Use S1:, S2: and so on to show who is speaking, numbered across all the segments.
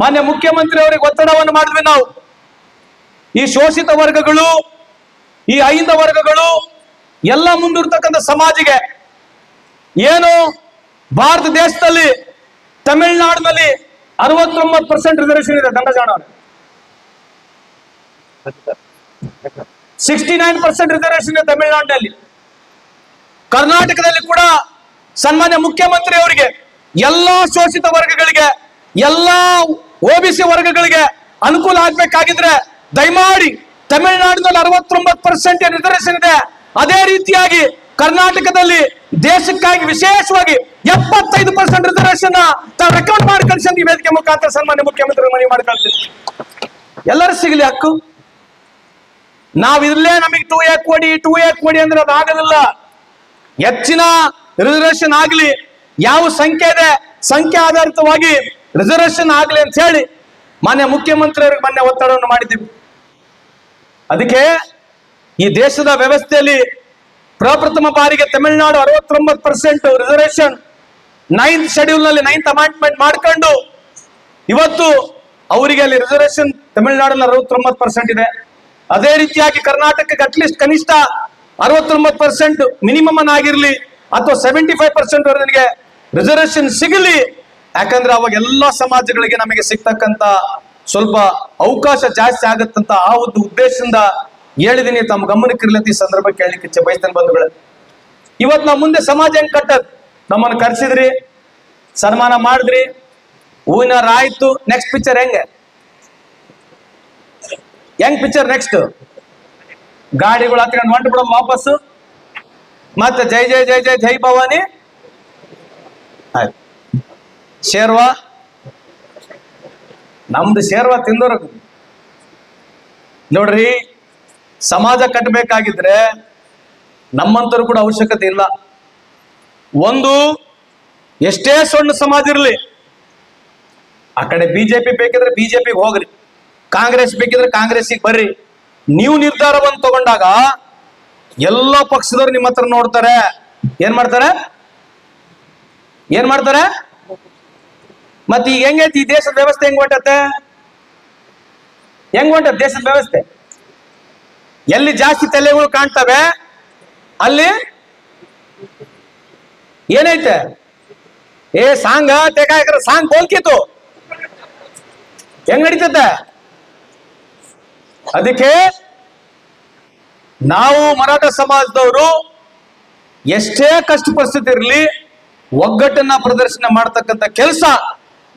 S1: ಮಾನ್ಯ ಮುಖ್ಯಮಂತ್ರಿ ಅವರಿಗೆ ಒತ್ತಡವನ್ನು ಮಾಡಿದ್ವಿ ನಾವು. ಈ ಶೋಷಿತ ವರ್ಗಗಳು, ಈ ಐಂದ ವರ್ಗಗಳು ಎಲ್ಲ ಮುಂದಿರ್ತಕ್ಕಂಥ ಸಮಾಜಿಗೆ ಏನು ಭಾರತ ದೇಶದಲ್ಲಿ ತಮಿಳುನಾಡಿನಲ್ಲಿ ಅರವತ್ತೊಂಬತ್ತು ಪರ್ಸೆಂಟ್ ರಿಸರ್ವೇಶನ್ ಇದೆ ದಂಡಜಾಣ ಸಿಕ್ಸ್ಟಿ ನೈನ್ ಪರ್ಸೆಂಟ್ ರಿಸರ್ವೇಶನ್ ಇದೆ ತಮಿಳ್ನಾಡಿನಲ್ಲಿ. ಕರ್ನಾಟಕದಲ್ಲಿ ಕೂಡ ಸನ್ಮಾನ್ಯ ಮುಖ್ಯಮಂತ್ರಿ ಅವರಿಗೆ ಎಲ್ಲಾ ಶೋಷಿತ ವರ್ಗಗಳಿಗೆ ಎಲ್ಲಾ ಒಬಿಸಿ ವರ್ಗಗಳಿಗೆ ಅನುಕೂಲ ಆಗ್ಬೇಕಾಗಿದ್ರೆ ದಯಮಾಡಿ ತಮಿಳುನಾಡಿನಲ್ಲಿ ಅರವತ್ತೊಂಬತ್ತು ಪರ್ಸೆಂಟ್ ರಿಸರ್ವೇಶನ್ ಇದೆ ಅದೇ ರೀತಿಯಾಗಿ ಕರ್ನಾಟಕದಲ್ಲಿ ದೇಶಕ್ಕಾಗಿ ವಿಶೇಷವಾಗಿ ಎಪ್ಪತ್ತೈದು ಪರ್ಸೆಂಟ್ ರಿಸರ್ವೇಶನ್ ತಾವು ರೆಕಾರ್ಡ್ ಮಾಡಿ ಕಳಿಸಿ ವೇದಿಕೆ ಮುಖಾಂತರ ಸನ್ಮಾನ್ಯ ಮುಖ್ಯಮಂತ್ರಿ ಮನವಿ ಮಾಡ್ಕೊಳ್ತೀನಿ ಎಲ್ಲರೂ ಸಿಗಲಿ ಹಕ್ಕು. ನಾವ್ ಇಲ್ಲೇ ನಮಗೆ ಟೂ ಎ ಕೊಡಿ ಟೂ ಎ ಕೊಡಿ ಅಂದ್ರೆ ಅದು ಆಗೋದಿಲ್ಲ ಹೆಚ್ಚಿನ ರಿಸರ್ವೇಶನ್ ಆಗಲಿ. ಯಾವ ಸಂಖ್ಯೆ ಇದೆ? ಸಂಖ್ಯೆ ಆಧಾರಿತವಾಗಿ ರಿಸರ್ವೇಶನ್ ಆಗ್ಲಿ ಅಂತ ಹೇಳಿ ಮಾನ್ಯ ಮುಖ್ಯಮಂತ್ರಿಯವರಿಗೆ ಮೊನ್ನೆ ಒತ್ತಡವನ್ನು ಮಾಡಿದ್ದೀವಿ. ಅದಕ್ಕೆ ಈ ದೇಶದ ವ್ಯವಸ್ಥೆಯಲ್ಲಿ ಪ್ರಪ್ರಥಮ ಬಾರಿಗೆ ತಮಿಳುನಾಡು ಅರವತ್ತೊಂಬತ್ತು ಪರ್ಸೆಂಟ್ ರಿಸರ್ವೇಶನ್ ನೈನ್ತ್ ಶೆಡ್ಯೂಲ್ನಲ್ಲಿ ನೈನ್ತ್ ಅಮಾಂಟ್ಮೆಂಟ್ ಮಾಡ್ಕೊಂಡು ಇವತ್ತು ಅವರಿಗೆ ಅಲ್ಲಿ ರಿಸರ್ವೇಶನ್ ತಮಿಳುನಾಡಲ್ಲಿ ಅರವತ್ತೊಂಬತ್ತು ಪರ್ಸೆಂಟ್ ಇದೆ. ಅದೇ ರೀತಿಯಾಗಿ ಕರ್ನಾಟಕಕ್ಕೆ ಅಟ್ಲೀಸ್ಟ್ ಕನಿಷ್ಠ ಅರವತ್ತೊಂಬತ್ತು ಪರ್ಸೆಂಟ್ ಮಿನಿಮಮ್ ಆಗಿರಲಿ ಅಥವಾ ಸೆವೆಂಟಿ ಫೈವ್ ಪರ್ಸೆಂಟ್ ನನಗೆ ರಿಸರ್ವೇಶನ್ ಸಿಗಲಿ ಯಾಕಂದ್ರೆ ಅವಾಗ ಎಲ್ಲಾ ಸಮಾಜಗಳಿಗೆ ನಮಗೆ ಸಿಗ್ತಕ್ಕಂತ ಸ್ವಲ್ಪ ಅವಕಾಶ ಜಾಸ್ತಿ ಆಗತ್ತಂತ ಆ ಒಂದು ಉದ್ದೇಶದಿಂದ ಹೇಳಿದೀನಿ. ತಮ್ಮ ಗಮನಕ್ಕೆ ಈ ಸಂದರ್ಭ ಕೇಳಲಿಕ್ಕೆ ಇಚ್ಛೆ ಬಯಸ್ತೇನೆ ಬಂಧುಗಳೇ. ಇವತ್ ನಾವು ಮುಂದೆ ಸಮಾಜ ಹೆಂಗ್ ಕಟ್ಟದ್? ನಮ್ಮನ್ನ ಕರ್ಸಿದ್ರಿ, ಸನ್ಮಾನ ಮಾಡಿದ್ರಿ, ಹೂವಿನ ಆಯ್ತು ನೆಕ್ಸ್ಟ್ ಪಿಕ್ಚರ್ ಹೆಂಗೆ? ಹೆಂಗ್ ಪಿಕ್ಚರ್ ನೆಕ್ಸ್ಟ್ ಗಾಡಿಗಳು ಹತ್ಕೊಂಡು ಹೊಂಟು ಬಿಡೋದು ವಾಪಸ್ಸು. ಮತ್ತೆ ಜೈ ಜೈ ಜೈ ಜೈ ಜೈ ಭವಾನಿ. ಆಯ್ತು. ಶೇರ್ವಾ? ನಮ್ದು ಶೇರ್ವಾ ತಿಂದೋರು ನೋಡ್ರಿ, ಸಮಾಜ ಕಟ್ಟಬೇಕಾಗಿದ್ರೆ ನಮ್ಮಂತರು ಕೂಡ ಅವಶ್ಯಕತೆ ಇಲ್ಲ. ಒಂದು, ಎಷ್ಟೇ ಸಣ್ಣ ಸಮಾಜ ಇರಲಿ, ಆ ಕಡೆ ಬಿಜೆಪಿ ಬೇಕಿದ್ರೆ ಬಿಜೆಪಿಗೆ ಹೋಗ್ರಿ, ಕಾಂಗ್ರೆಸ್ ಬೇಕಿದ್ರೆ ಕಾಂಗ್ರೆಸ್ಸಿಗೆ ಬರ್ರಿ. ನೀವು ನಿರ್ಧಾರವನ್ನು ತಗೊಂಡಾಗ ಎಲ್ಲ ಪಕ್ಷದವ್ರು ನಿಮ್ಮ ಹತ್ರ ನೋಡ್ತಾರೆ. ಏನ್ ಮಾಡ್ತಾರೆ? ಏನ್ ಮಾಡ್ತಾರೆ? ಮತ್ತೆ ಈಗ ಹೆಂಗೈತಿ ಈ ದೇಶದ ವ್ಯವಸ್ಥೆ ಹೆಂಗ್ ಹೊಂಟತ್ತೆ ಹೆಂಗ್ ಹೊಂಟದ ದೇಶದ ವ್ಯವಸ್ಥೆ? ಎಲ್ಲಿ ಜಾಸ್ತಿ ತಲೆಗಳು ಕಾಣ್ತವೆ, ಅಲ್ಲಿ ಏನೈತೆ? ಏ, ಸಾಂಗ ತೆಗಾಕ್ರ ಸಾಂಗ್ ಬೋಲ್ಕಿತ್ತು ಹೆಂಗ್ ನಡೀತದೆ ಅದಕ್ಕೆ ನಾವು ಮರಾಠ ಸಮಾಜದವರು ಎಷ್ಟೇ ಕಷ್ಟ ಪರಿಸ್ಥಿತಿ ಇರಲಿ, ಒಗ್ಗಟ್ಟನ್ನ ಪ್ರದರ್ಶನ ಮಾಡ್ತಕ್ಕಂಥ ಕೆಲಸ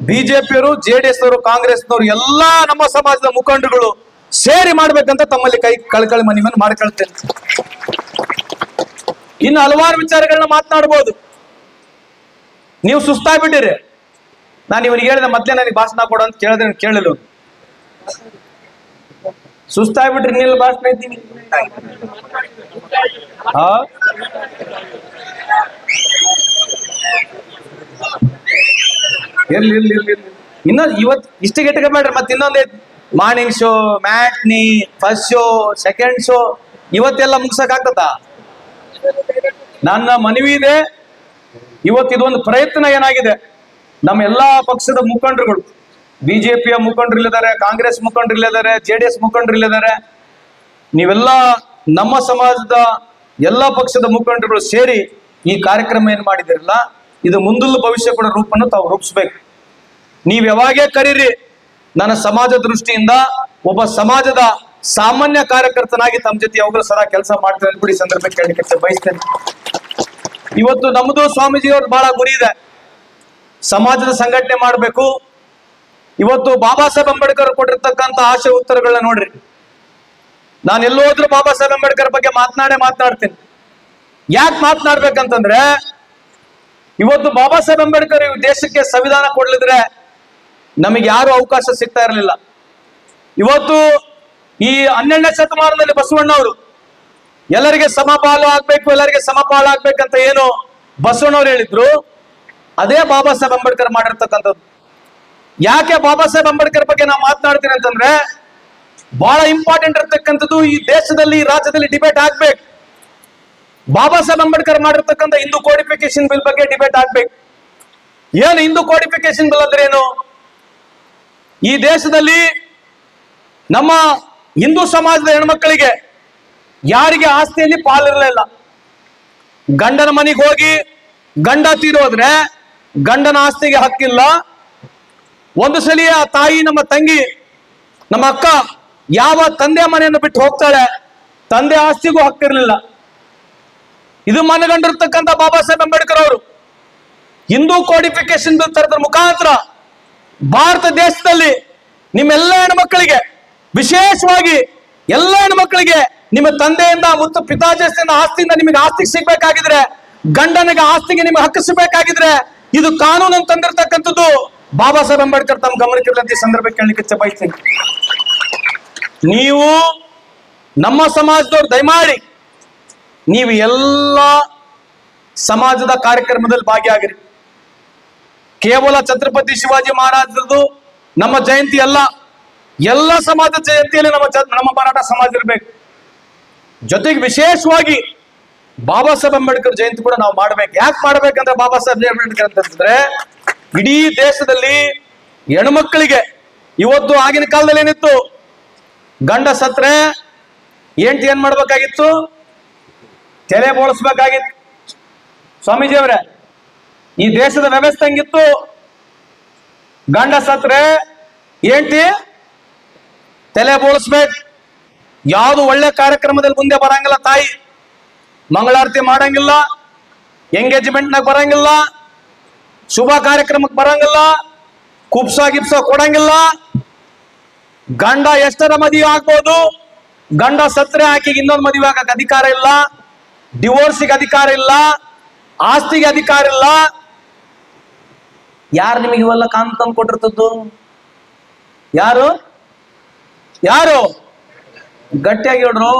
S1: ಬಿಜೆಪಿಯವರು ಜೆ ಡಿ ಎಸ್ ಅವರು, ಕಾಂಗ್ರೆಸ್ನವರು, ಎಲ್ಲಾ ನಮ್ಮ ಸಮಾಜದ ಮುಖಂಡರುಗಳು ಸೇರಿ ಮಾಡ್ಬೇಕಂತ ತಮ್ಮಲ್ಲಿ ಕೈ ಕಳ್ಕಳಿ ಮನವಿಯನ್ನು ಮಾಡ್ಕೊಳ್ತೇನೆ. ಇನ್ನು ಹಲವಾರು ವಿಚಾರಗಳನ್ನ ಮಾತನಾಡ್ಬೋದು. ನೀವು ಸುಸ್ತಾಗ್ಬಿಟ್ಟಿರಿ. ನಾನು ಇವನಿಗೆ ಹೇಳಿದೆ ಮೊದ್ಲೇ ನನಗೆ ಭಾಷಣ ಕೊಡು ಅಂತ ಕೇಳಿದ್ರೆ ಕೇಳಲು. ಸುಸ್ತಾಗ್ಬಿಟ್ರಿ, ನಿಲ್ ಭಾಷಣ ಇದ್ದೀನಿ ಹಾ? ಇರ್ಲಿ ಇಲ್ಲಿ ಇರ್ಲಿ. ಇನ್ನೊಂದು ಇವತ್ತು ಇಷ್ಟಿಗೆ ಮಾಡ್ರಿ, ಮತ್ತೆ ಇನ್ನೊಂದು morning show matinee first show second show ಇವತ್ತೆಲ್ಲ ಮುಗ್ಸಕ್ ಆಗ್ತದ ನನ್ನ ಮನವಿ ಇದೆ ಇವತ್ತು ಇದೊಂದು ಪ್ರಯತ್ನ ಏನಾಗಿದೆ ನಮ್ಮ ಎಲ್ಲಾ ಪಕ್ಷದ ಮುಖಂಡರುಗಳು, ಬಿಜೆಪಿಯ ಮುಖಂಡರು ಇಲ್ಲಿದ್ದಾರೆ ಕಾಂಗ್ರೆಸ್ ಮುಖಂಡರು ಇಲ್ಲಿದ್ದಾರೆ ಜೆ ಡಿ ಎಸ್ ಮುಖಂಡರು ಇಲ್ಲಿದ್ದಾರೆ ನೀವೆಲ್ಲ ನಮ್ಮ ಸಮಾಜದ ಎಲ್ಲ ಪಕ್ಷದ ಮುಖಂಡರುಗಳು ಸೇರಿ ಈ ಕಾರ್ಯಕ್ರಮ ಏನ್ ಮಾಡಿದಿರಲ್ಲ ಇದು ಮುಂದಲ್ಲ ಭವಿಷ್ಯ ಕೂಡ ರೂಪನ್ನು ತಾವು ರೂಪಿಸ್ಬೇಕು. ನೀವ್ ಯಾವಾಗೇ ಕರೀರಿ, ನನ್ನ ಸಮಾಜ ದೃಷ್ಟಿಯಿಂದ ಒಬ್ಬ ಸಮಾಜದ ಸಾಮಾನ್ಯ ಕಾರ್ಯಕರ್ತನಾಗಿ ತಮ್ಮ ಜೊತೆ ಯಾವಾಗಲೂ ಸದಾ ಕೆಲಸ ಮಾಡ್ತೇನೆ ಅಂದ್ಬಿಡಿ ಸಂದರ್ಭ ಕೇಳಲಿಕ್ಕೆ ಬಯಸ್ತೇನೆ. ಇವತ್ತು ನಮ್ಮದು ಸ್ವಾಮೀಜಿಯವ್ರದ್ದು ಬಹಳ ಗುರಿ ಇದೆ. ಸಮಾಜದ ಸಂಘಟನೆ ಮಾಡಬೇಕು. ಇವತ್ತು ಬಾಬಾ ಸಾಹೇಬ್ ಅಂಬೇಡ್ಕರ್ ಕೊಟ್ಟಿರ್ತಕ್ಕಂಥ ಆಶೆ ಉತ್ತರಗಳನ್ನ ನೋಡ್ರಿ. ನಾನು ಎಲ್ಲೋದ್ರೂ ಬಾಬಾ ಸಾಹೇಬ್ ಅಂಬೇಡ್ಕರ್ ಬಗ್ಗೆ ಮಾತನಾಡೇ ಮಾತನಾಡ್ತೀನಿ. ಯಾಕೆ ಮಾತನಾಡ್ಬೇಕಂತಂದ್ರೆ ಇವತ್ತು ಬಾಬಾ ಸಾಹೇಬ್ ಅಂಬೇಡ್ಕರ್ ಈ ದೇಶಕ್ಕೆ ಸಂವಿಧಾನ ಕೊಡ್ಲಿದ್ರೆ ನಮಗೆ ಯಾರು ಅವಕಾಶ ಸಿಗ್ತಾ ಇರಲಿಲ್ಲ. ಇವತ್ತು ಈ ಹನ್ನೆರಡನೇ ಶತಮಾನದಲ್ಲಿ ಬಸವಣ್ಣವರು, ಎಲ್ಲರಿಗೆ ಸಮಪಾಲು ಆಗ್ಬೇಕು, ಎಲ್ಲರಿಗೆ ಸಮಪಾಲು ಆಗ್ಬೇಕಂತ ಏನು ಬಸವಣ್ಣವ್ರು ಹೇಳಿದ್ರು, ಅದೇ ಬಾಬಾ ಸಾಹೇಬ್ ಅಂಬೇಡ್ಕರ್ ಮಾಡಿರ್ತಕ್ಕಂಥದ್ದು. ಯಾಕೆ ಬಾಬಾ ಸಾಹೇಬ್ ಅಂಬೇಡ್ಕರ್ ಬಗ್ಗೆ ನಾವು ಮಾತನಾಡ್ತೀನಿ ಅಂತಂದ್ರೆ ಬಹಳ ಇಂಪಾರ್ಟೆಂಟ್ ಇರ್ತಕ್ಕಂಥದ್ದು ಈ ದೇಶದಲ್ಲಿ ರಾಜ್ಯದಲ್ಲಿ ಡಿಬೇಟ್ ಆಗ್ಬೇಕು. ಬಾಬಾ ಸಾಹೇಬ್ ಅಂಬೇಡ್ಕರ್ ಮಾಡಿರ್ತಕ್ಕಂಥ ಹಿಂದೂ ಕೋಡಿಫಿಕೇಶನ್ ಬಿಲ್ ಬಗ್ಗೆ ಡಿಬೇಟ್ ಆಗ್ಬೇಕು. ಏನು ಹಿಂದೂ ಕೋಡಿಫಿಕೇಶನ್ ಬಿಲ್ ಅಂದ್ರೆ ಏನು? ಈ ದೇಶದಲ್ಲಿ ನಮ್ಮ ಹಿಂದೂ ಸಮಾಜದ ಹೆಣ್ಮಕ್ಕಳಿಗೆ ಯಾರಿಗೆ ಆಸ್ತಿಯಲ್ಲಿ ಪಾಲಿರಲಿಲ್ಲ ಗಂಡನ ಮನೆಗೆ ಹೋಗಿ ಗಂಡ ತೀರೋದ್ರೆ ಗಂಡನ ಆಸ್ತಿಗೆ ಹಕ್ಕಿಲ್ಲ. ಒಂದು ಸಲ ಆ ತಾಯಿ ನಮ್ಮ ತಂಗಿ, ನಮ್ಮ ಅಕ್ಕ ಯಾವ ತಂದೆ ಮನೆಯನ್ನು ಬಿಟ್ಟು ಹೋಗ್ತಾಳೆ, ತಂದೆ ಆಸ್ತಿಗೂ ಹಕ್ಕಿರ್ಲಿಲ್ಲ. ಇದು ಮನಗಂಡಿರ್ತಕ್ಕಂಥ ಬಾಬಾ ಸಾಹೇಬ್ ಅಂಬೇಡ್ಕರ್ ಅವರು. ಹಿಂದೂ ಕೋಡಿಫಿಕೇಶನ್ ತರದ ಮುಖಾಂತರ ಭಾರತ ದೇಶದಲ್ಲಿ ನಿಮ್ಮೆಲ್ಲ ಹೆಣ್ಮಕ್ಕಳಿಗೆ ವಿಶೇಷವಾಗಿ ಎಲ್ಲ ಹೆಣ್ಮಕ್ಕಳಿಗೆ ನಿಮ್ಮ ತಂದೆಯಿಂದ ಮತ್ತು ಪಿತಾಜಸ್ತಿಯಿಂದ ಆಸ್ತಿಯಿಂದ ನಿಮಗೆ ಆಸ್ತಿ ಸಿಗ್ಬೇಕಾಗಿದ್ರೆ, ಗಂಡನಿಗೆ ಆಸ್ತಿಗೆ ನಿಮಗೆ ಹಕ್ಕಿಸಬೇಕಾಗಿದ್ರೆ ಇದು ಕಾನೂನು ತಂದಿರತಕ್ಕಂಥದ್ದು ಬಾಬಾ ಸಾಹೇಬ್ ಅಂಬೇಡ್ಕರ್ ತಮ್ಮ ಈ ಸಂದರ್ಭ ಕೇಳಲಿಕ್ಕೆ ಬಯಸ್ತೀನಿ. ನೀವು ನಮ್ಮ ಸಮಾಜದವ್ರು, ದಯಮಾಡಿ ನೀವು ಎಲ್ಲ ಸಮಾಜದ ಕಾರ್ಯಕ್ರಮದಲ್ಲಿ ಭಾಗಿಯಾಗಿರಿ. ಕೇವಲ ಛತ್ರಪತಿ ಶಿವಾಜಿ ಮಹಾರಾಜರದು ನಮ್ಮ ಜಯಂತಿ ಅಲ್ಲ. ಎಲ್ಲ ಸಮಾಜ ಜಯಂತಿಯಲ್ಲಿ ನಮ್ಮ ನಮ್ಮ ಮಾರಾಟ ಸಮಾಜ ಇರಬೇಕು. ಜೊತೆಗೆ ವಿಶೇಷವಾಗಿ ಬಾಬಾ ಸಾಹೇಬ್ ಅಂಬೇಡ್ಕರ್ ಜಯಂತಿ ಕೂಡ ನಾವು ಮಾಡ್ಬೇಕು. ಯಾಕೆ ಮಾಡ್ಬೇಕಂದ್ರೆ ಬಾಬಾ ಸಾಹೇಬ್ ಅಂಬೇಡ್ಕರ್ ಅಂತಂದ್ರೆ ಇಡೀ ದೇಶದಲ್ಲಿ ಹೆಣ್ಮಕ್ಳಿಗೆ ಇವತ್ತು ಆಗಿನ ಕಾಲದಲ್ಲಿ ಏನಿತ್ತು? ಗಂಡ ಸತ್ರೆ ಹೆಂಡತಿ ಏನ್ ಮಾಡ್ಬೇಕಾಗಿತ್ತು? ತೆರೆ ಬೋಳಿಸ್ಬೇಕಾಗಿತ್ತು. ಸ್ವಾಮೀಜಿ ಅವರೇ ಈ ದೇಶದ ವ್ಯವಸ್ಥೆ ಹಂಗಿತ್ತು? ಗಂಡ ಸತ್ರೆ, ಏಂಟಿ, ತಲೆ ಬೋಳಿಸ್ಬೇಕು. ಯಾವುದು ಒಳ್ಳೆ ಕಾರ್ಯಕ್ರಮದಲ್ಲಿ ಮುಂದೆ ಬರಂಗಿಲ್ಲ ತಾಯಿ. ಮಂಗಳಾರತಿ ಮಾಡಂಗಿಲ್ಲ, ಎಂಗೇಜ್ಮೆಂಟ್ನಾಗ ಬರಂಗಿಲ್ಲ, ಶುಭ ಕಾರ್ಯಕ್ರಮಕ್ಕೆ ಬರಂಗಿಲ್ಲ, ಕುಪ್ಸ ಗಿಪ್ಸ ಕೊಡಂಗಿಲ್ಲ. ಗಂಡ ಎಷ್ಟರ ಮದುವೆ ಆಗ್ಬೋದು? ಗಂಡ ಸತ್ರೆ ಆಕೆಗೆ ಇನ್ನೊಂದು ಮದುವೆ ಆಗಕ್ಕೆ ಅಧಿಕಾರ ಇಲ್ಲ. ಡಿವೋರ್ಸಿಗೆ ಅಧಿಕಾರ ಇಲ್ಲ, ಆಸ್ತಿಗೆ ಅಧಿಕಾರ ಇಲ್ಲ. ಯಾರು ನಿಮಗೆ ಇವೆಲ್ಲ ಕಾನೂನು ತಂದು ಕೊಟ್ಟಿರ್ತದ್ದು? ಯಾರು? ಯಾರು? ಗಟ್ಟಿಯಾಗಿ ಹೇಳ್ರು.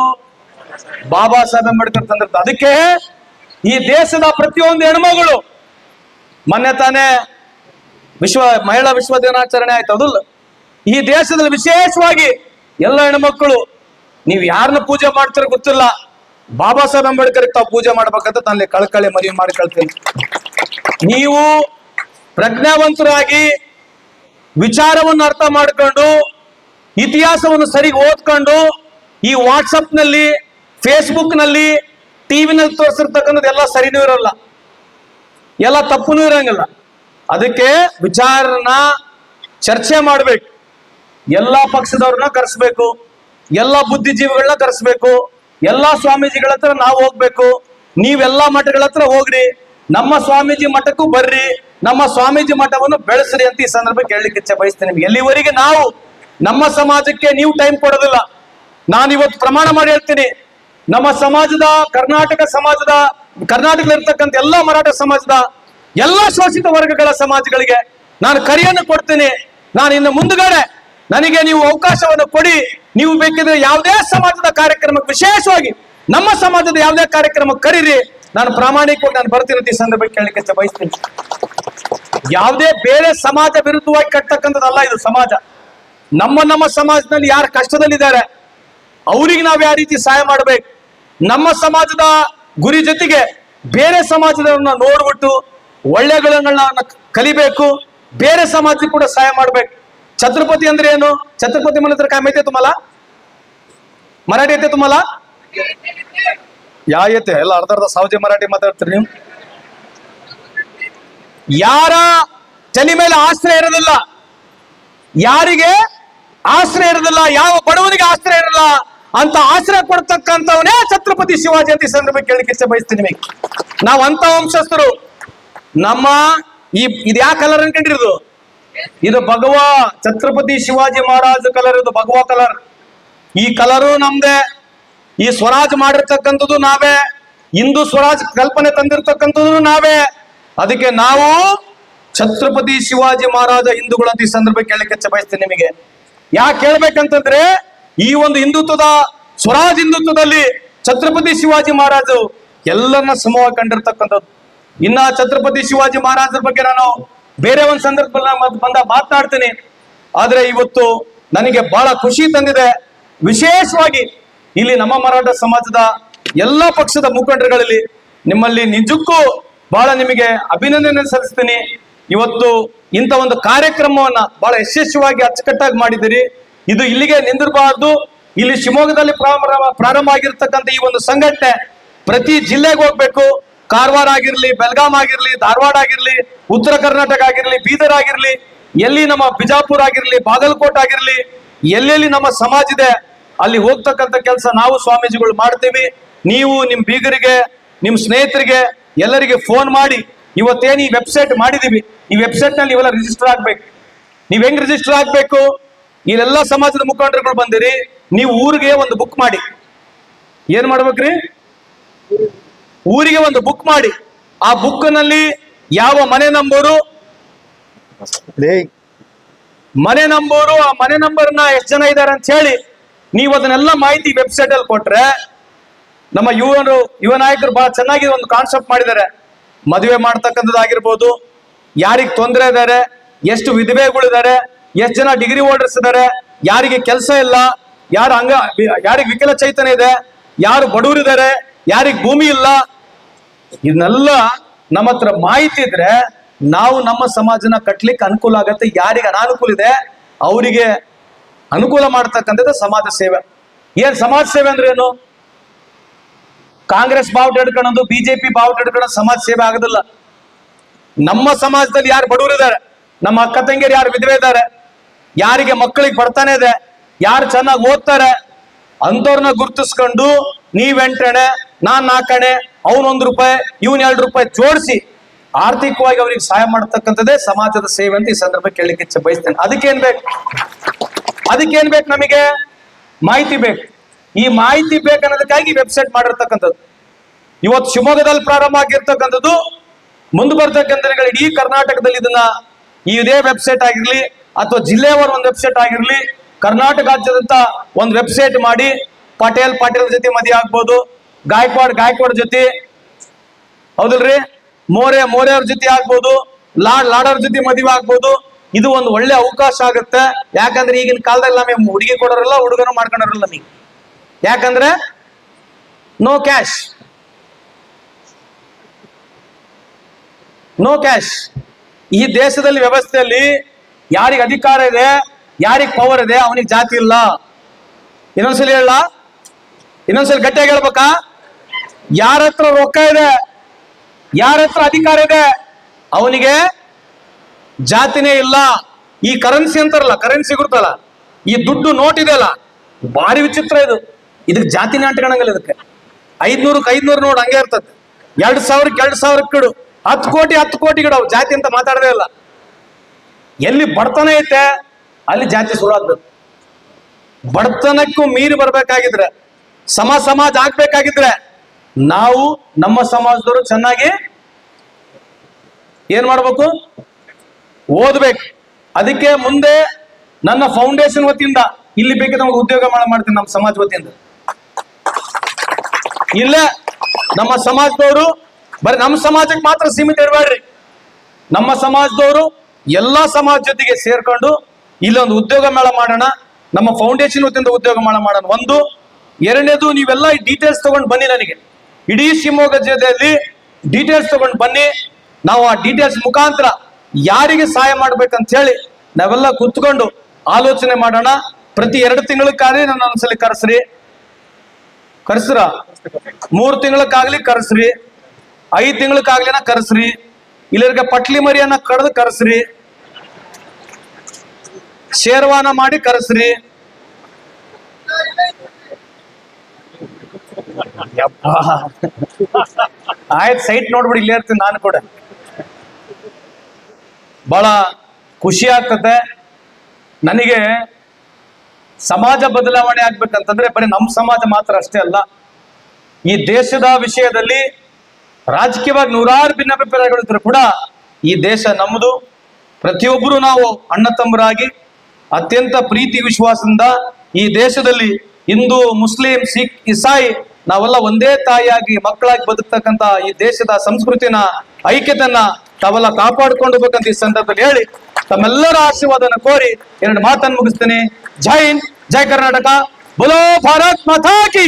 S1: ಬಾಬಾ ಸಾಹೇಬ್ ಅಂಬೇಡ್ಕರ್ ತಂದಿರ್ತ. ಅದಕ್ಕೆ ಈ ದೇಶದ ಪ್ರತಿಯೊಂದು ಹೆಣ್ಮಗಳು, ಮೊನ್ನೆ ತಾನೇ ವಿಶ್ವ, ಮಹಿಳಾ ವಿಶ್ವ ದಿನಾಚರಣೆ ಆಯ್ತು. ಅದಲ್ಲ ಈ ದೇಶದಲ್ಲಿ ವಿಶೇಷವಾಗಿ ಎಲ್ಲ ಹೆಣ್ಮಕ್ಕಳು ನೀವು ಯಾರನ್ನ ಪೂಜೆ ಮಾಡ್ತೀರೋ ಗೊತ್ತಿಲ್ಲ. ಬಾಬಾ ಸಾಹೇಬ್ ಅಂಬೇಡ್ಕರ್ ತಾವು ಪೂಜೆ ಮಾಡ್ಬೇಕಂತ ತನ್ನಲ್ಲಿ ಕಳ್ಕಳಿ ಮನವಿ ಮಾಡಿ ಕಳ್ತೀನಿ ನೀವು ಪ್ರಜ್ಞಾವಂತರಾಗಿ ವಿಚಾರವನ್ನು ಅರ್ಥ ಮಾಡಿಕೊಂಡು, ಇತಿಹಾಸವನ್ನು ಸರಿ ಓದ್ಕೊಂಡು, ಈ ವಾಟ್ಸಪ್ನಲ್ಲಿ ನಲ್ಲಿ ಫೇಸ್ಬುಕ್ನಲ್ಲಿ ಟಿವಿನಲ್ಲಿ ತೋರಿಸಿರ್ತಕ್ಕಂಥದ್ದು ಎಲ್ಲ ಸರಿನೂ ಇರಲ್ಲ. ಎಲ್ಲ ತಪ್ಪುನೂ ಇರಂಗಿಲ್ಲ. ಅದಕ್ಕೆ ವಿಚಾರನ ಚರ್ಚೆ ಮಾಡಬೇಕು. ಎಲ್ಲ ಪಕ್ಷದವ್ರನ್ನ ಕರೆಸ್ಬೇಕು. ಎಲ್ಲ ಬುದ್ಧಿಜೀವಿಗಳನ್ನ ಕರೆಸ್ಬೇಕು. ಎಲ್ಲಾ ಸ್ವಾಮೀಜಿಗಳ ಹತ್ರ ನಾವು ಹೋಗ್ಬೇಕು. ನೀವೆಲ್ಲಾ ಮಠಗಳ ಹತ್ರ ಹೋಗ್ರಿ. ನಮ್ಮ ಸ್ವಾಮೀಜಿ ಮಠಕ್ಕೂ ಬರ್ರಿ. ನಮ್ಮ ಸ್ವಾಮೀಜಿ ಮಠವನ್ನು ಬೆಳೆಸ್ರಿ ಅಂತ ಈ ಸಂದರ್ಭ ಕೇಳಲಿಕ್ಕೆ ಇಚ್ಛೆ ಬಯಸ್ತೇನೆ ನಿಮ್ಗೆ. ಎಲ್ಲಿವರೆಗೆ ನಾವು, ನಮ್ಮ ಸಮಾಜಕ್ಕೆ ನೀವು ಟೈಮ್ ಕೊಡೋದಿಲ್ಲ. ನಾನು ಇವತ್ತು ಪ್ರಮಾಣ ಮಾಡಿ ಹೇಳ್ತೀನಿ. ನಮ್ಮ ಸಮಾಜದ, ಕರ್ನಾಟಕ ಸಮಾಜದ, ಕರ್ನಾಟಕದಲ್ಲಿರ್ತಕ್ಕಂಥ ಎಲ್ಲ ಮರಾಠ ಸಮಾಜದ, ಎಲ್ಲ ಶೋಷಿತ ವರ್ಗಗಳ ಸಮಾಜಗಳಿಗೆ ನಾನು ಕರೆಯನ್ನು ಕೊಡ್ತೀನಿ. ನಾನು ಇನ್ನು ಮುಂದುಗಡೆ, ನನಗೆ ನೀವು ಅವಕಾಶವನ್ನು ಕೊಡಿ. ನೀವು ಬೇಕಿದ್ರೆ ಯಾವುದೇ ಸಮಾಜದ ಕಾರ್ಯಕ್ರಮಕ್ಕೆ ವಿಶೇಷವಾಗಿ ನಮ್ಮ ಸಮಾಜದ ಯಾವುದೇ ಕಾರ್ಯಕ್ರಮಕ್ಕೆ ಕರೀರಿ. ನಾನು ಪ್ರಾಮಾಣಿಕವಾಗಿ ನಾನು ಬರ್ತೀನಿ ಈ ಸಂದರ್ಭಕ್ಕೆ ಕೇಳಲಿಕ್ಕೆ ಬಯಸ್ತೀನಿ. ಯಾವುದೇ ಬೇರೆ ಸಮಾಜ ವಿರುದ್ಧವಾಗಿ ಕಟ್ಟತಕ್ಕಂಥದ್ದಲ್ಲ ಇದು ಸಮಾಜ. ನಮ್ಮ ನಮ್ಮ ಸಮಾಜದಲ್ಲಿ ಯಾರು ಕಷ್ಟದಲ್ಲಿದ್ದಾರೆ, ಅವರಿಗೆ ನಾವು ಯಾವ ರೀತಿ ಸಹಾಯ ಮಾಡಬೇಕು? ನಮ್ಮ ಸಮಾಜದ ಗುರಿ ಜೊತೆಗೆ ಬೇರೆ ಸಮಾಜದವ್ರನ್ನ ನೋಡ್ಬಿಟ್ಟು ಒಳ್ಳೆಗಳನ್ನ ಕಲಿಬೇಕು, ಬೇರೆ ಸಮಾಜಕ್ಕೆ ಕೂಡ ಸಹಾಯ ಮಾಡ್ಬೇಕು. ಛತ್ರಪತಿ ಅಂದ್ರೆ ಏನು? ಛತ್ರಪತಿ ಮನೆ ಹತ್ರ ಕಾಮೈತೆ ತುಂಬಲ್ಲ तुम्हाला ಮರಾಠಿ ಐತೆ तुम्हाला ಯಾ ಐತೆ ಎಲ್ಲ ಅರ್ಧ ಅರ್ಧ ಸಾವಜಿ ಮರಾಠಿ ಮಾತಾಡ್ತೀರಿ ನೀವು ಯಾರ ತಲೆ ಮೇಲೆ ಆಶ್ರಯ ಇರೋದಿಲ್ಲ ಯಾರಿಗೆ ಆಶ್ರಯ ಇರೋದಿಲ್ಲ ಯಾವ ಬಡವನಿಗೆ ಆಶ್ರಯ ಇರಲ್ಲ ಅಂತ ಆಶ್ರಯ ಕೊಡ್ತಕ್ಕಂಥವನೇ ಛತ್ರಪತಿ ಶಿವಾಜಿ ಅಂತ ಈ ಸಂದರ್ಭ ಕೇಳಲಿಕ್ಕೆ ಇಚ್ಛೆ ಬಯಸ್ತೀನಿ ನಿಮಗೆ ನಾವು ಅಂತ ವಂಶಸ್ಥರು ನಮ್ಮ ಈ ಇದು ಯಾವ ಕಲರ್ ಅನ್ಕೊಂಡಿರೋದು ಇದು ಭಗವ ಛತ್ರಪತಿ ಶಿವಾಜಿ ಮಹಾರಾಜ ಕಲರ್ ಇದು ಭಗವ ಕಲರ್ ಈ ಕಲರು ನಮ್ದೇ. ಈ ಸ್ವರಾಜ್ ಮಾಡಿರ್ತಕ್ಕಂಥದ್ದು ನಾವೇ. ಹಿಂದೂ ಸ್ವರಾಜ್ ಕಲ್ಪನೆ ತಂದಿರ್ತಕ್ಕಂಥದ್ದು ನಾವೇ. ಅದಕ್ಕೆ ನಾವು ಛತ್ರಪತಿ ಶಿವಾಜಿ ಮಹಾರಾಜ ಹಿಂದೂಗಳಂತ ಈ ಸಂದರ್ಭ ಕೇಳಕ್ಕೆ ಬಯಸ್ತೇನೆ ನಿಮಗೆ. ಯಾಕೆ ಹೇಳ್ಬೇಕಂತಂದ್ರೆ, ಈ ಒಂದು ಹಿಂದುತ್ವದ, ಸ್ವರಾಜ್ ಹಿಂದುತ್ವದಲ್ಲಿ ಛತ್ರಪತಿ ಶಿವಾಜಿ ಮಹಾರಾಜು ಎಲ್ಲರನ್ನ ಸಮೂಹ ಕಂಡಿರ್ತಕ್ಕಂಥದ್ದು. ಇನ್ನ ಛತ್ರಪತಿ ಶಿವಾಜಿ ಮಹಾರಾಜರ ಬಗ್ಗೆ ನಾನು ಬೇರೆ ಒಂದು ಸಂದರ್ಭದಲ್ಲಿ ಬಂದ ಮಾತನಾಡ್ತೀನಿ. ಆದ್ರೆ ಇವತ್ತು ನನಗೆ ಬಹಳ ಖುಷಿ ತಂದಿದೆ. ವಿಶೇಷವಾಗಿ ಇಲ್ಲಿ ನಮ್ಮ ಮರಾಠ ಸಮಾಜದ ಎಲ್ಲ ಪಕ್ಷದ ಮುಖಂಡರುಗಳಲ್ಲಿ ನಿಮ್ಮಲ್ಲಿ ನಿಜಕ್ಕೂ ಬಹಳ ನಿಮಗೆ ಅಭಿನಂದನೆ ಸಲ್ಲಿಸ್ತೀನಿ. ಇವತ್ತು ಇಂಥ ಒಂದು ಕಾರ್ಯಕ್ರಮವನ್ನ ಬಹಳ ಯಶಸ್ವಿಯಾಗಿ ಅಚ್ಚುಕಟ್ಟಾಗಿ ಮಾಡಿದಿರಿ ಇದು ಇಲ್ಲಿಗೆ ನಿಂದಿರಬಾರ್ದು. ಇಲ್ಲಿ ಶಿವಮೊಗ್ಗದಲ್ಲಿ ಪ್ರಾರಂಭ ಪ್ರಾರಂಭ ಆಗಿರ್ತಕ್ಕಂಥ ಈ ಒಂದು ಸಂಘಟನೆ ಪ್ರತಿ ಜಿಲ್ಲೆಗೆ ಹೋಗ್ಬೇಕು. ಕಾರವಾರ ಆಗಿರ್ಲಿ, ಬೆಳಗಾಂ ಆಗಿರ್ಲಿ, ಧಾರವಾಡ ಆಗಿರ್ಲಿ, ಉತ್ತರ ಕರ್ನಾಟಕ ಆಗಿರ್ಲಿ, ಬೀದರ್ ಆಗಿರ್ಲಿ, ಎಲ್ಲಿ ನಮ್ಮ ಬಿಜಾಪುರ ಆಗಿರ್ಲಿ, ಬಾಗಲಕೋಟ್ ಆಗಿರ್ಲಿ, ಎಲ್ಲೆಲ್ಲಿ ನಮ್ಮ ಸಮಾಜ ಇದೆ ಅಲ್ಲಿ ಹೋಗ್ತಕ್ಕಂಥ ಕೆಲಸ ನಾವು ಸ್ವಾಮೀಜಿಗಳು ಮಾಡ್ತೀವಿ. ನೀವು ನಿಮ್ ಬೀಗರಿಗೆ ನಿಮ್ ಸ್ನೇಹಿತರಿಗೆ ಎಲ್ಲರಿಗೆ ಫೋನ್ ಮಾಡಿ ಇವತ್ತೇನು ಈ ವೆಬ್ಸೈಟ್ ಮಾಡಿದೀವಿ. ಈ ವೆಬ್ಸೈಟ್ನಲ್ಲಿ ಇವೆಲ್ಲ ರಿಜಿಸ್ಟರ್ ಆಗ್ಬೇಕು. ನೀವ್ ಹೆಂಗ್ ರಿಜಿಸ್ಟರ್ ಆಗ್ಬೇಕು? ಇಲ್ಲೆಲ್ಲ ಸಮಾಜದ ಮುಖಂಡರುಗಳು ಬಂದಿರಿ ನೀವು ಊರಿಗೆ ಒಂದು ಬುಕ್ ಮಾಡಿ. ಏನ್ ಮಾಡ್ಬೇಕ್ರಿ? ಊರಿಗೆ ಒಂದು ಬುಕ್ ಮಾಡಿ. ಆ ಬುಕ್ನಲ್ಲಿ ಯಾವ ಮನೆ ನಂಬರು? ಮನೆ ನಂಬರು ಆ ಮನೆ ನಂಬರ್ನ ಎಷ್ಟು ಜನ ಇದ್ದಾರೆ ಅಂತ ಹೇಳಿ. ನೀವು ಅದನ್ನೆಲ್ಲ ಮಾಹಿತಿ ವೆಬ್ಸೈಟ್ ಅಲ್ಲಿ ಕೊಟ್ರೆ ನಮ್ಮ ಯುವನು ಯುವ ನಾಯಕರು ಬಹಳ ಚೆನ್ನಾಗಿ ಒಂದು ಕಾನ್ಸೆಪ್ಟ್ ಮಾಡಿದ್ದಾರೆ. ಮದುವೆ ಮಾಡ್ತಕ್ಕಂಥದ್ದಾಗಿರ್ಬೋದು ಯಾರಿಗೆ ತೊಂದರೆ ಇದ್ದಾರೆ, ಎಷ್ಟು ವಿಧವೆಗಳಿದ್ದಾರೆ, ಎಷ್ಟು ಜನ ಡಿಗ್ರಿ ಹೋಲ್ಡರ್ಸ್ ಇದ್ದಾರೆ, ಯಾರಿಗೆ ಕೆಲಸ ಇಲ್ಲ, ಯಾರು ಅಂಗ, ಯಾರಿಗೆ ವಿಕಲ ಚೈತನ್ಯ ಇದೆ, ಯಾರು ಬಡವರಿದ್ದಾರೆ ಯಾರಿಗೆ ಭೂಮಿ ಇಲ್ಲ. ಇದನ್ನೆಲ್ಲ ನಮ್ಮ ಹತ್ರ ಮಾಹಿತಿ ಇದ್ರೆ ನಾವು ನಮ್ಮ ಸಮಾಜನ ಕಟ್ಲಿಕ್ಕೆ ಅನುಕೂಲ ಆಗತ್ತೆ, ಯಾರಿಗೆ ಅನಾನುಕೂಲ ಇದೆ, ಅವರಿಗೆ ಅನುಕೂಲ ಮಾಡ್ತಕ್ಕಂಥದ್ದು ಸಮಾಜ ಸೇವೆ. ಏನ್ ಸಮಾಜ ಸೇವೆ ಅಂದ್ರೆ ಏನು? ಕಾಂಗ್ರೆಸ್ ಬಾವುಟ ಹಿಡ್ಕೊಳ್ಳೋದು ಬಿಜೆಪಿ ಬಾವುಟ ಹಿಡ್ಕೊಳ್ಳೋದು ಸಮಾಜ ಸೇವೆ ಆಗೋದಿಲ್ಲ. ನಮ್ಮ ಸಮಾಜದಲ್ಲಿ ಯಾರು ಬಡವರಿದ್ದಾರೆ? ನಮ್ಮ ಅಕ್ಕ ತಂಗಿಯರು ಯಾರು ವಿಧವೆ ಇದ್ದಾರೆ? ಯಾರಿಗೆ ಮಕ್ಕಳಿಗೆ ಬರ್ತಾನೆ ಇದೆ? ಯಾರು ಚೆನ್ನಾಗಿ ಓದ್ತಾರೆ? ಅಂಥವ್ರನ್ನ ಗುರುತಿಸ್ಕೊಂಡು ನೀವೆಂಟಣೆ ನಾನ್ ನಾಲ್ಕಣೆ ಅವನೊಂದು ರೂಪಾಯಿ, ಇವನ್ ಎರಡು ರೂಪಾಯಿ ಜೋಡಿಸಿ ಆರ್ಥಿಕವಾಗಿ ಅವ್ರಿಗೆ ಸಹಾಯ ಮಾಡ್ತಕ್ಕಂಥದ್ದೇ ಸಮಾಜದ ಸೇವೆ ಅಂತ ಈ ಸಂದರ್ಭ ಕೇಳಲಿಕ್ಕೆ ಬಯಸ್ತೇನೆ. ಅದಕ್ಕೇನ್ ಬೇಕು? ಅದಕ್ಕೇನ್ ಬೇಕು ನಮಗೆ? ಮಾಹಿತಿ ಬೇಕು. ಈ ಮಾಹಿತಿ ಬೇಕನ್ನೋದಕ್ಕಾಗಿ ವೆಬ್ಸೈಟ್ ಮಾಡಿರ್ತಕ್ಕಂಥದ್ದು. ಇವತ್ತು ಶಿವಮೊಗ್ಗದಲ್ಲಿ ಪ್ರಾರಂಭ ಆಗಿರ್ತಕ್ಕಂಥದ್ದು, ಮುಂದೆ ಬರ್ತಕ್ಕಂಥ ಇಡೀ ಕರ್ನಾಟಕದಲ್ಲಿ ಇದನ್ನ ಈ ಇದೇ ವೆಬ್ಸೈಟ್ ಆಗಿರ್ಲಿ, ಅಥವಾ ಜಿಲ್ಲೆಯವರ ಒಂದು ವೆಬ್ಸೈಟ್ ಆಗಿರ್ಲಿ, ಕರ್ನಾಟಕ ರಾಜ್ಯದಂತ ಒಂದು ವೆಬ್ಸೈಟ್ ಮಾಡಿ, ಪಟೇಲ್ ಪಾಟೇಲ್ ಜೊತೆ ಮದುವೆ ಆಗ್ಬೋದು, ಗಾಯಕ್ವಾಡ್ ಗಾಯಕ್ವಾಡ್ ಜೊತೆ, ಹೌದಲ್ರಿ? ಮೋರೆ ಮೋರೆ ಅವ್ರ ಜೊತೆ ಆಗ್ಬೋದು ಲಾಡ್ ಲಾಡವ್ರ ಜೊತೆ ಮದುವೆ ಆಗ್ಬೋದು ಇದು ಒಂದು ಒಳ್ಳೆ ಅವಕಾಶ ಆಗುತ್ತೆ. ಯಾಕಂದ್ರೆ ಈಗಿನ ಕಾಲದಲ್ಲಿ ನಮಗೆ ಹುಡುಗಿ ಕೊಡೋರಲ್ಲ, ಹುಡುಗನು ಮಾಡ್ಕೊಂಡಿರಲ್ಲ ನಮಗೆ ಯಾಕಂದ್ರೆ ನೋ ಕ್ಯಾಶ್ ನೋ ಕ್ಯಾಶ್ ಈ ದೇಶದಲ್ಲಿ ವ್ಯವಸ್ಥೆಯಲ್ಲಿ ಯಾರಿಗೆ ಅಧಿಕಾರ ಇದೆ, ಯಾರಿಗೆ ಪವರ್ ಇದೆ, ಅವನಿಗೆ ಜಾತಿ ಇಲ್ಲ. ಇನ್ನೊಂದ್ಸಲಿ ಹೇಳ, ಇನ್ನೊಂದ್ಸಲಿ ಗಟ್ಟಿಯಾಗಿ ಹೇಳ್ಬೇಕಾ? ಯಾರ ಹತ್ರ ರೊಕ್ಕ ಇದೆ, ಯಾರ ಹತ್ರ ಅಧಿಕಾರ ಇದೆ, ಅವನಿಗೆ ಜಾತಿನೇ ಇಲ್ಲ. ಈ ಕರೆನ್ಸಿ ಅಂತಾರಲ್ಲ ಕರೆನ್ಸಿ ಗುರುತಲ್ಲ. ಈ ದುಡ್ಡು ನೋಟ್ ಇದೆಯಲ್ಲ ಭಾರಿ ವಿಚಿತ್ರ ಇದು. ಇದಕ್ಕೆ ಜಾತಿನೇ ಅಂಟ್ಕೊಳಂಗಿಲ್ಲ ಇದಕ್ಕೆ. ಐದ್ನೂರಕ್ಕೆ ಐದ್ನೂರು ನೋಡ್, ಹಂಗೆ ಇರ್ತದೆ. ಎರಡು ಸಾವಿರಕ್ಕೆ ಎರಡು ಸಾವಿರಕ್ಕೆ ಕಿಡು ಹತ್ತು ಕೋಟಿ ಹತ್ತು ಕೋಟಿ ಗಿಡ ಜಾತಿ ಅಂತ ಮಾತಾಡದೇ ಇಲ್ಲ. ಎಲ್ಲಿ ಬಡತನ ಐತೆ, ಅಲ್ಲಿ ಜಾತಿ ಸುಳ್ಳಾಗ್ಬೇಕು. ಬಡತನಕ್ಕೂ ಮೀರಿ ಬರ್ಬೇಕಾಗಿದ್ರೆ, ಸಮ ಸಮಾಜ ಆಗ್ಬೇಕಾಗಿದ್ರೆ, ನಾವು ನಮ್ಮ ಸಮಾಜದವರು ಚೆನ್ನಾಗಿ ಏನ್ ಮಾಡ್ಬೇಕು? ಓದ್ಬೇಕು. ಅದಕ್ಕೆ ಮುಂದೆ ನನ್ನ ಫೌಂಡೇಶನ್ ವತಿಯಿಂದ ಇಲ್ಲಿ ಬೇಕಿದ್ರೆ ನಮ್ಗೆ ಉದ್ಯೋಗ ಮಾಡ ಮಾಡ್ತೀನಿ ನಮ್ಮ ಸಮಾಜ ವತಿಯಿಂದ. ಇಲ್ಲ, ನಮ್ಮ ಸಮಾಜದವರು, ಬರೀ ನಮ್ಮ ಸಮಾಜಕ್ಕೆ ಮಾತ್ರ ಸೀಮಿತ ಇರಬೇಡ್ರಿ. ನಮ್ಮ ಸಮಾಜದವರು ಎಲ್ಲಾ ಸಮಾಜ ಜೊತೆಗೆ ಸೇರ್ಕೊಂಡು ಇಲ್ಲೊಂದು ಉದ್ಯೋಗ ಮೇಳ ಮಾಡೋಣ, ನಮ್ಮ ಫೌಂಡೇಶನ್ ವತಿಯಿಂದ ಉದ್ಯೋಗ ಮೇಳ ಮಾಡೋಣ. ಒಂದು, ಎರಡನೇದು ನೀವೆಲ್ಲ ಈ ಡೀಟೇಲ್ಸ್ ತಗೊಂಡು ಬನ್ನಿ ನನಗೆ. ಇಡೀ ಶಿವಮೊಗ್ಗ ಜಿಲ್ಲೆಯಲ್ಲಿ ಡೀಟೇಲ್ಸ್ ತಗೊಂಡು ಬನ್ನಿ. ನಾವು ಆ ಡೀಟೇಲ್ಸ್ ಮುಖಾಂತರ ಯಾರಿಗೆ ಸಹಾಯ ಮಾಡ್ಬೇಕಂತ ಹೇಳಿ ನಾವೆಲ್ಲ ಕುತ್ಕೊಂಡು ಆಲೋಚನೆ ಮಾಡೋಣ. ಪ್ರತಿ ಎರಡು ತಿಂಗಳಕ್ಕಾಗಲಿ ನನ್ನ ಒಂದ್ಸಲಿ ಕರೆಸ್ರಿ. ಕರೆಸ್ರ ಮೂರ್ ತಿಂಗಳಕ್ಕಾಗ್ಲಿ ಕರೆಸ್ರಿ. ಐದ್ ತಿಂಗಳಕ್ಕಾಗ್ಲಿನ ಕರೆಸ್ರಿ. ಇಲ್ಲರಿಗೆ ಪಟ್ಲಿ ಮರಿಯನ್ನ ಕಡ್ದು ಕರೆಸ್ರಿ. ಶೇರ್ವಾನ ಮಾಡಿ ಕರೆಸ್ರಿ. ಆಯ್ತು, ಸೈಟ್ ನೋಡ್ಬಿಡಿ, ಇಲ್ಲೇ ಇರ್ತೀನಿ ನಾನು ಕೂಡ. ಬಹಳ ಖುಷಿ ಆಗ್ತದೆ. ನನಗೆ ಸಮಾಜ ಬದಲಾವಣೆ ಆಗ್ಬೇಕಂತಂದ್ರೆ ಬರೀ ನಮ್ಮ ಸಮಾಜ ಮಾತ್ರ ಅಷ್ಟೇ ಅಲ್ಲ, ಈ ದೇಶದ ವಿಷಯದಲ್ಲಿ ರಾಜಕೀಯವಾಗಿ ನೂರಾರು ಭಿನ್ನಾಭಿಪ್ರಾಯಗಳಿದ್ರು ಕೂಡ ಈ ದೇಶ ನಮ್ಮದು ಪ್ರತಿಯೊಬ್ಬರು ನಾವು ಅಣ್ಣ ತಮ್ಮರಾಗಿ, ಅತ್ಯಂತ ಪ್ರೀತಿ ವಿಶ್ವಾಸದಿಂದ ಈ ದೇಶದಲ್ಲಿ ಹಿಂದೂ, ಮುಸ್ಲಿಂ, ಸಿಖ್, ಇಸಾಯಿ ನಾವೆಲ್ಲ ಒಂದೇ ತಾಯಿಯಾಗಿ ಮಕ್ಕಳಾಗಿ ಬದುಕ್ತಕ್ಕಂತ ಈ ದೇಶದ ಸಂಸ್ಕೃತಿನ ಐಕ್ಯತನ್ನ ತಾವೆಲ್ಲ ಕಾಪಾಡ್ಕೊಂಡು ಹೋಗ್ಬೇಕಂತ ಈ ಸಂದರ್ಭದಲ್ಲಿ ಹೇಳಿ ತಮ್ಮೆಲ್ಲರ ಆಶೀರ್ವಾದನ ಕೋರಿ ಎರಡು ಮಾತನ್ನು ಮುಗಿಸ್ತೇನೆ. ಜೈ ಹಿಂದ್, ಜೈ ಕರ್ನಾಟಕ. ಬುಲೋ ಭಾರತ್ ಮಾತಾ ಕಿ.